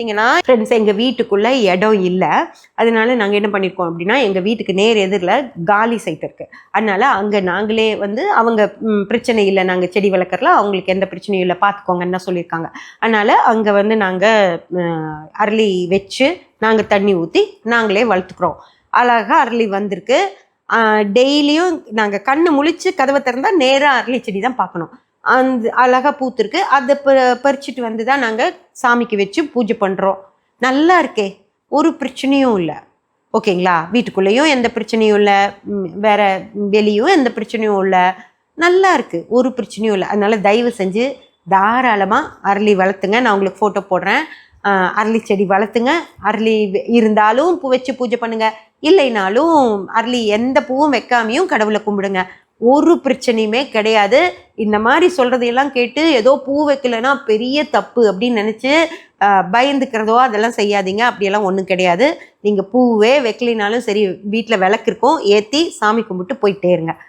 பார்த்தீங்கன்னா ஃப்ரெண்ட்ஸ் எங்கள் வீட்டுக்குள்ளே இடம் இல்லை. அதனால நாங்கள் என்ன பண்ணியிருக்கோம் அப்படின்னா எங்கள் வீட்டுக்கு நேர் எதிரில் காலி சைட் இருக்குது அதனால் அங்கே நாங்களே வந்து அவங்க பிரச்சனை இல்லை நாங்கள் செடி வளர்க்குறல அவங்களுக்கு எந்த பிரச்சனையும் இல்லை பார்த்துக்கோங்கன்னு தான் சொல்லியிருக்காங்க. அதனால் அங்கே வந்து நாங்கள் அரளி வச்சு நாங்கள் தண்ணி ஊற்றி நாங்களே வளர்த்துக்குறோம். அழகாக அரளி வந்திருக்கு. டெய்லியும் நாங்கள் கண்ணு முழிச்சு கதவை திறந்தால் நேராக அரளி செடி தான் பார்க்கணும் அந்த அழகாக பூத்திருக்கு. அதை ப பறிச்சுட்டு வந்து தான் நாங்கள் சாமிக்கு வச்சு பூஜை பண்ணுறோம் நல்லா இருக்கே. ஒரு பிரச்சனையும் இல்லை. ஓகேங்களா? வீட்டுக்குள்ளேயும் எந்த பிரச்சனையும் இல்லை. வேற வெளியும் எந்த பிரச்சனையும் இல்லை. நல்லா இருக்குது ஒரு பிரச்சனையும் இல்லை. அதனால் தயவு செஞ்சு தாராளமாக அரளி வளர்த்துங்க. நான் உங்களுக்கு ஃபோட்டோ போடுறேன். அரளி செடி வளர்த்துங்க. அரளி இருந்தாலும் பூ வச்சு பூஜை பண்ணுங்கள் இல்லைனாலும் அரளி எந்த பூவும் வைக்காமையும் கடவுளை கும்பிடுங்க. ஒரு பிரச்சனையுமே கிடையாது. இந்த மாதிரி சொல்கிறதையெல்லாம் கேட்டு ஏதோ பூ வைக்கலைன்னா பெரிய தப்பு அப்படின்னு நினச்சி பயந்துக்கிறதோ அதெல்லாம் செய்யாதீங்க. அப்படியெல்லாம் ஒன்றும் கிடையாது. நீங்கள் பூவே வைக்கலினாலும் சரி வீட்டில் விளக்கு இருக்கும். ஏற்றி சாமி கும்பிட்டு போயிட்டே இருங்க.